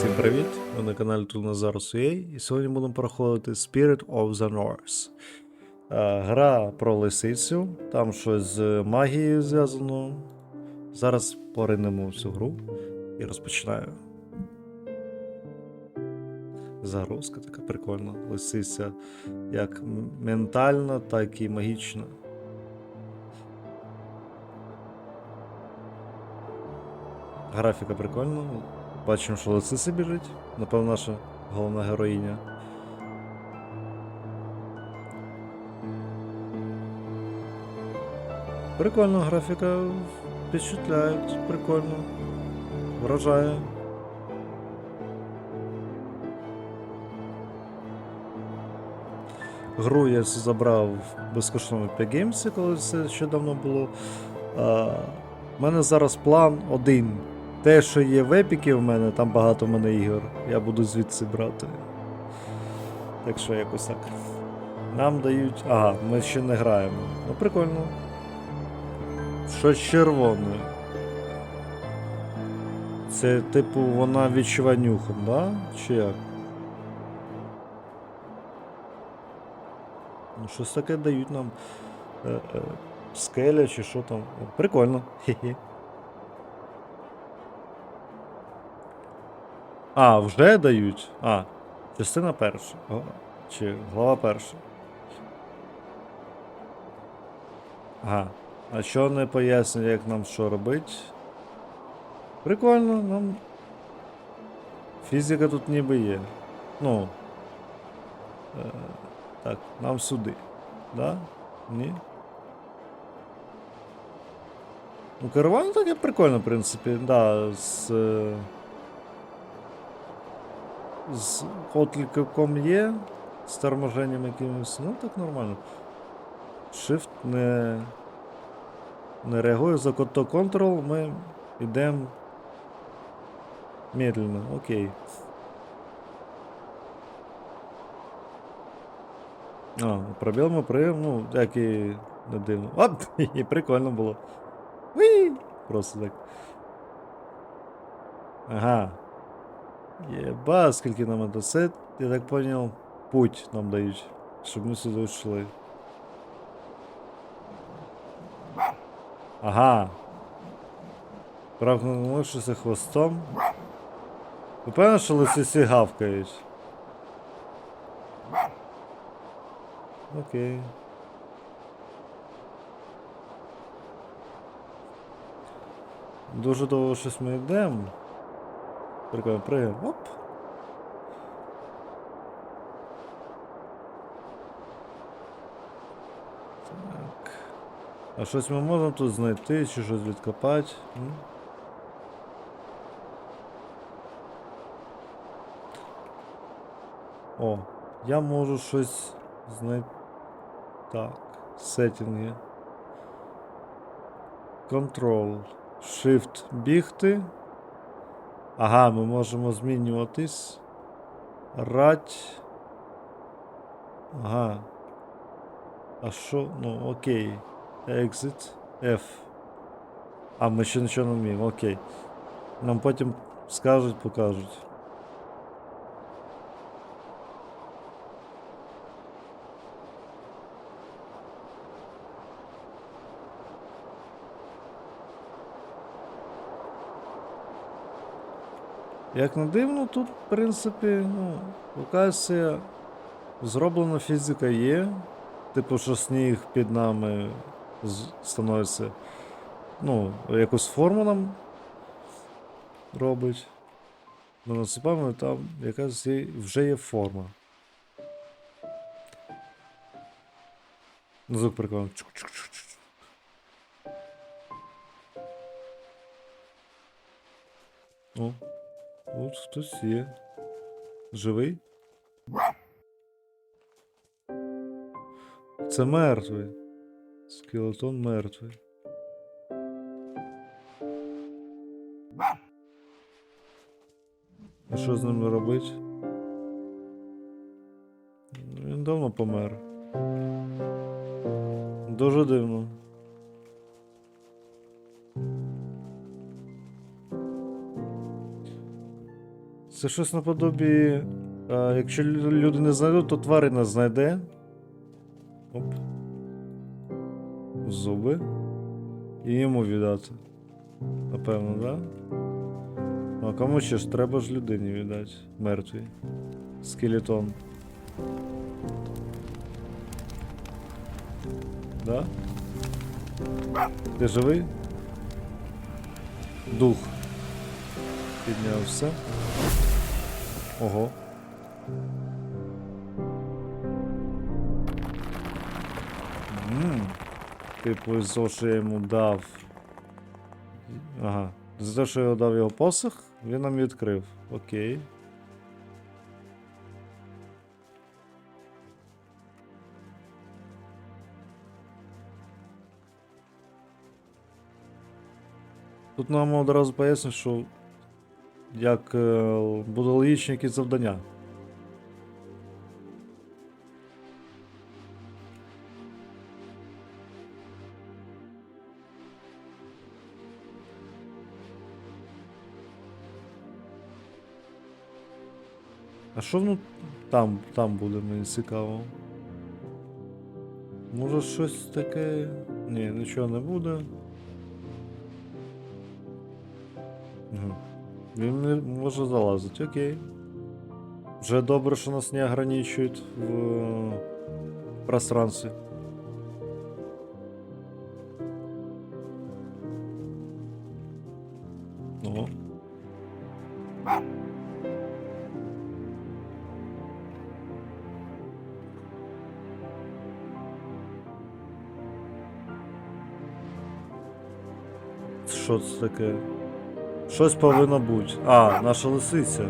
Всім привіт! Ви на каналі Туназарус UA і сьогодні будемо проходити Spirit of the North. Е, Гра про лисицю, там щось з магією зв'язано. Зараз поринемо в цю гру і розпочинаю. Загрузка така прикольна. Лисиця як ментальна, так і магічна. Графіка прикольна. Бачимо, що лисиця біжить. Напевно, наша головна героїня. Прикольна графіка. Впечатляють, прикольно. Вражає. Гру я забрав безкоштовно в Games, коли це ще давно було. У мене зараз план один. Те, що є в епіки в мене, там багато в мене ігор. Я буду звідси брати. Так що якось так. Нам дають. Ага, ми ще не граємо. Ну прикольно. Щось червоне. Це, типу, вона відчуває нюхом, да? Чи як? Ну, щось таке дають нам. Е, е, скеля чи що там. Прикольно. Хе-хе. А, вже дають. А, частина перша. О, чи глава перша. Ага. А що не пояснює, як нам що робити? Прикольно, нам. Фізика тут ніби є. Ну. Е, так, нам сюди. Да? Ні? Ну, керування таке прикольно, в принципі, да, з. е, з отліком є, з торможенням якимось, ну так нормально. Shift не, не реагує за то Ctrl, ми йдемо медленно, окей. А, пробіл ми прийм, ну, як і не дивно. От, і прикольно було. Уі! Просто так. Ага. Єба, скільки нам це? Це, я так понял, путь нам дають, щоб ми сюди йшли. Ага. Правкнувшися хвостом. Ви певно, що лисиці гавкають? Окей. Дуже довго щось ми йдемо. Прикольно, пригаємо. Оп. Так. А щось ми можемо тут знайти чи щось відкопати? О, я можу щось знайти. Так, сеттинги. Control. Shift бігти. Ага, ми можемо змінюватись. Рать. Ага. А що? Ну, окей. Exit. F. А, ми ще нічого не вміємо, окей. Нам потім скажуть, покажуть. Як не дивно, тут, в принципі, ну, локація зроблена фізика є. Типу, що сніг під нами становиться. Ну, якусь форму нам робить. Ми насипаємо, там якась є, вже є форма. Ну, звук прикольний. Чук-чук-чук-чук. От хтось є. Живий? Це мертвий. Скелетон мертвий. А що з ним робить? Він давно помер. Дуже дивно. Це щось наподобі. А, якщо люди не знайдуть, то тварина знайде. Оп. Зуби. І йому віддати. Напевно, так? Да? А кому ще ж треба ж людині віддати. Мертвій. Скелетон. Да? Ти живий? Дух. Піднявся. Ого. М, Типу, з того, що я йому дав. Ага. За те, що я дав його посох, він нам відкрив. Окей. Тут нам одразу пояснюють, що як е, буде логічні якісь завдання. А що ну там, там буде, мені цікаво. Може щось таке. Ні, нічого не буде. Угу. Він не може залазити, окей. Вже добре, що нас не ограничують в е, пространстві. О. Що це таке? Щось повинно бути. А, наша лисиця.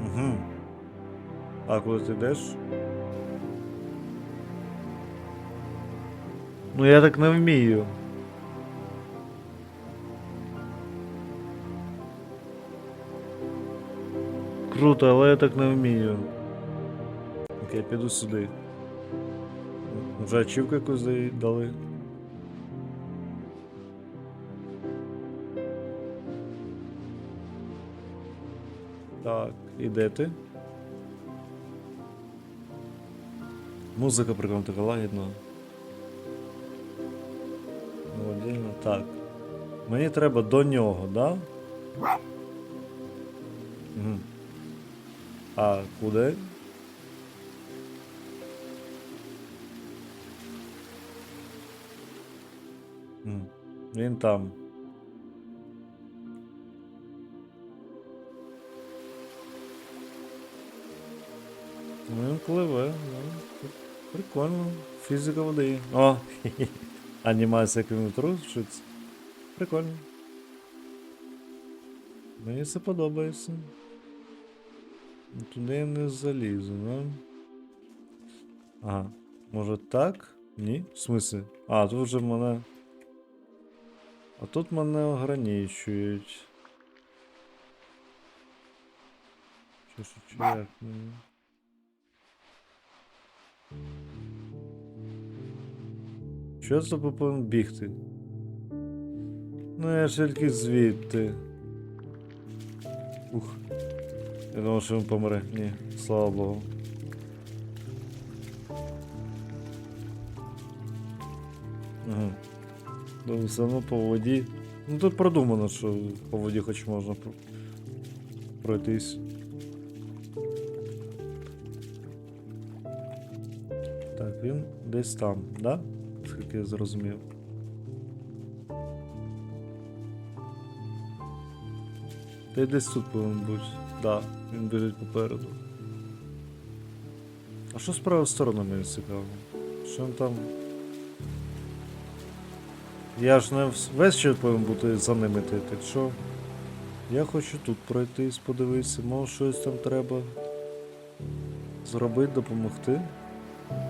Угу. А куди ти йдеш? Ну я так не вмію. Круто, але я так не вмію. Окей, піду сюди. Вже ачівку якусь дали. Так, і де ти? Музика прикольно така лагідна. Молодільна. Так. Мені треба до нього, да? Угу. А куди? Він там. Він пливе, ну, прикольно. Фізика води. О! Анімація як він. Прикольно. Мені це подобається. Ну, Туди я не залізу, ну. Ага. Може так? Ні? В смислі? А, тут вже мене. А тут мене ограничують. Що як мені? Що тобі повинен бігти? Ну я тільки звідти. Ух. Я думав, що він помре. Ні, слава Богу. Ага. Ну, все одно по воді. Ну тут продумано, що по воді хоч можна пройтись. Десь там, да? Скільки я зрозумів. Та десь тут повинен бути. Да, він біжить попереду. А що з правою стороною мені цікаво? Що він там. Я ж не весь ще повинен бути за ними йти, що. Я хочу тут пройтись, подивитися, може щось там треба зробити, допомогти.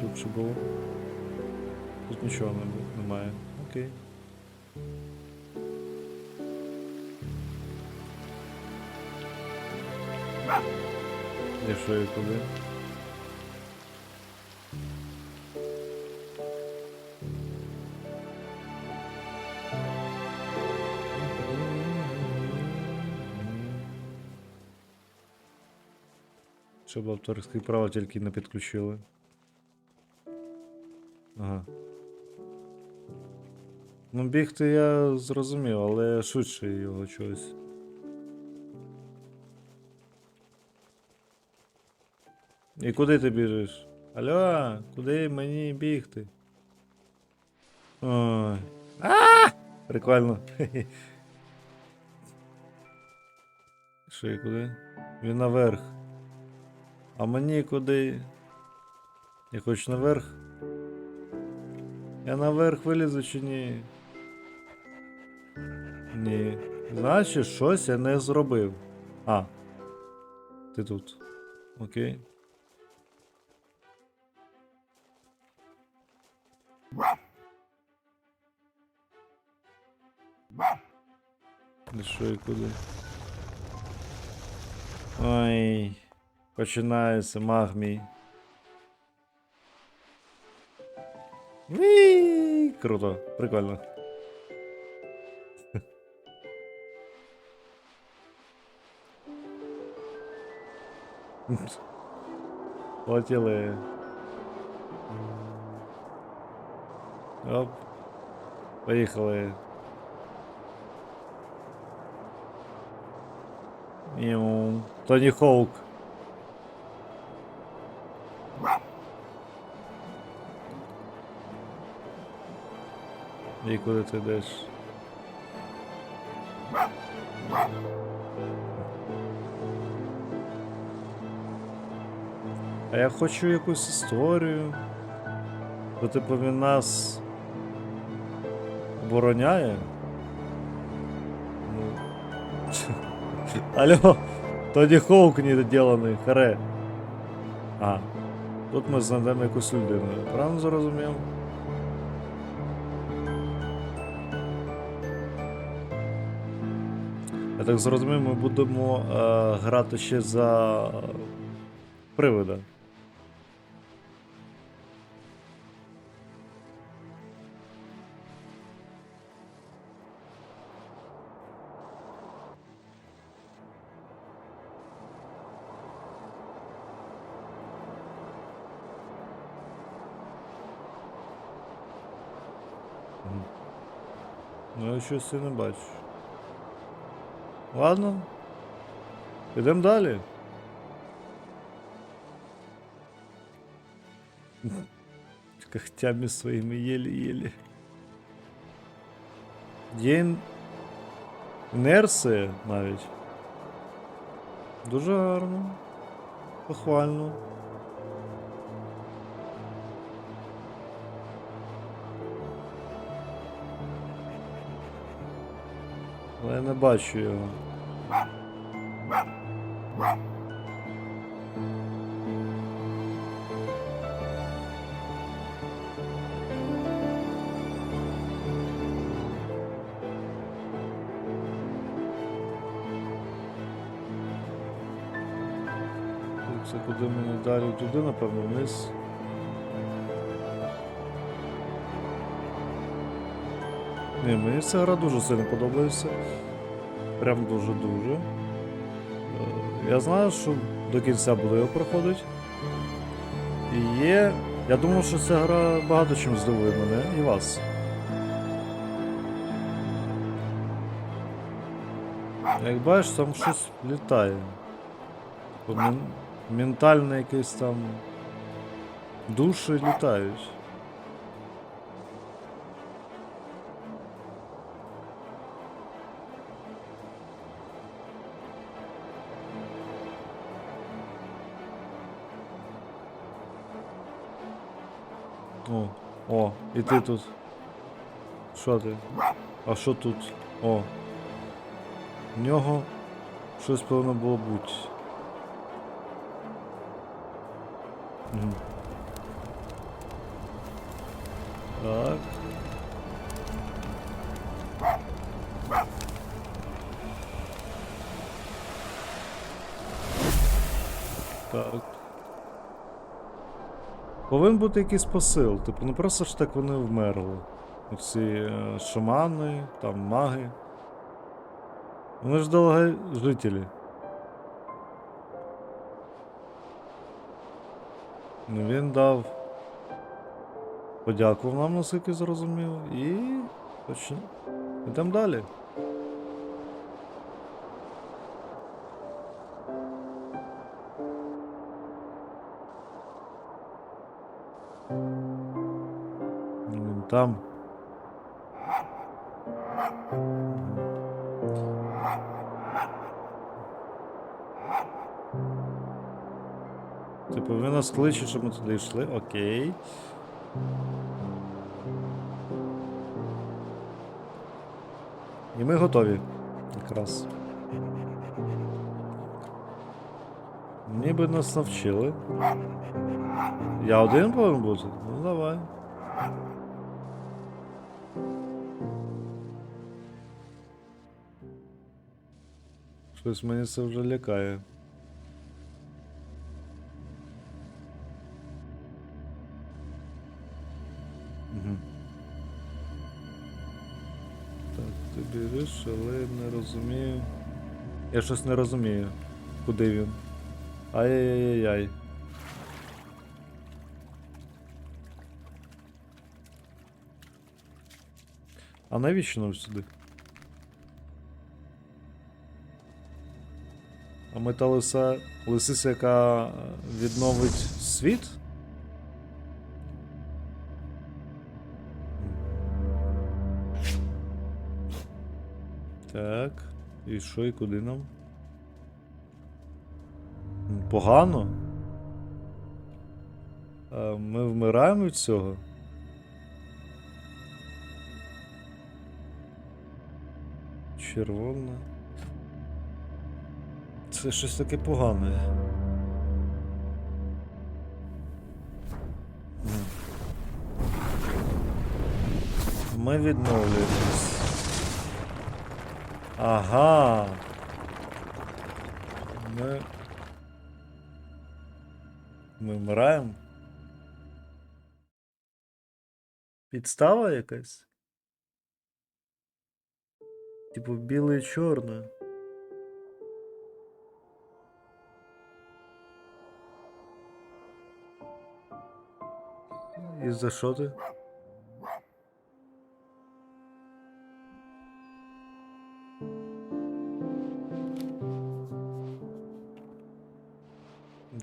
Тут що було? Тут нічого немає. Окей. Я що і куди? Щоб авторські права тільки не підключили. Ага. Ну, бігти я зрозумів, але швидше його чогось. І куди ти біжиш? Алло, куди мені бігти? Ой. А! Прикольно. Що і куди? Він наверх. А мені куди? Я хочу наверх. Я наверх вилізу чи ні? Ні. Значить, щось я не зробив. А. Ти тут. Окей. Де що і куди? Ой. Починається маг мій. Вii! Круто, прикольно. Полетіли. Оп. Поїхали. Іу. Тоні Хоук. І куди ти йдеш? А я хочу якусь історію. Бо типу він нас обороняє. Ну. Алло, Тоді Хоук недоділений, харе. А, тут ми знайдемо якусь людину. Правильно зрозумів? Я так зрозумів, ми будемо е, грати ще за привида. Ну, я щось і не бачу. Ладно. Підемо далі. Когтями своїми єлі-єлі. Є ін- інерція навіть. Дуже гарно. Похвально. Але я не бачу його. Це куди мені далі туди, напевно, вниз. Ні, мені ця гра дуже сильно подобається. Прям дуже-дуже. Е, Я знаю, що до кінця буду його проходити. І є. Я думав, що ця гра багато чим здивує мене і вас. Як бачиш, там щось літає. От мен- Ментальне якесь там. Душі літають. О, і ти тут. Що ти? А що тут? О. В нього щось повинно було бути. Так. Повинен бути якийсь посил. Типу, не просто ж так вони вмерли. Оці е, шамани, там маги. Вони ж довгожителі. Ну, Він дав. Подякував нам, наскільки зрозумів, і. Точно. Йдемо далі. Там. Типу, він нас кличе, щоб ми туди йшли. Окей. І ми готові. Якраз. Ніби нас навчили. Я один повинен бути? Ну давай. Щось мені це вже лякає. Угу. Так, ти біжиш, але не розумію. Я щось не розумію. Куди він? Ай-яй-яй-яй. А навіщо нам сюди? А ми та лиса, лисиця, яка е, відновить світ? Так. І що, і куди нам? Погано? А ми вмираємо від цього? Червона. Це щось таке погане. Ми відновлюємось. Ага. Ми. Ми вмираємо. Підстава якась? Типу біле і чорне. І за що ти?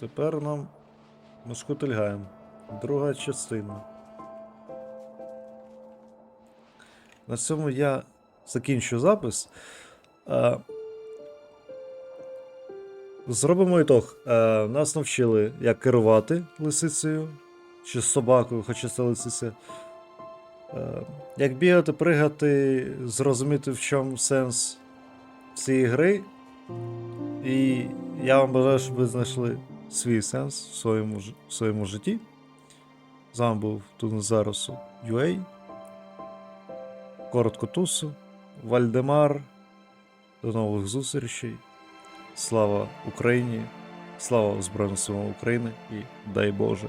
Тепер нам ми. Друга частина. На цьому я закінчу запис. Е, Зробимо ітог. Е, Нас навчили, як керувати лисицею чи з собакою, хоча це лисиця. Е, Як бігати, пригати, зрозуміти, в чому сенс цієї гри. І я вам бажаю, щоб ви знайшли свій сенс в своєму, в своєму житті. З вами був Тунзаросу UA. Коротко Тусу, Вальдемар. До нових зустрічей. Слава Україні! Слава Збройним силам України і дай Боже!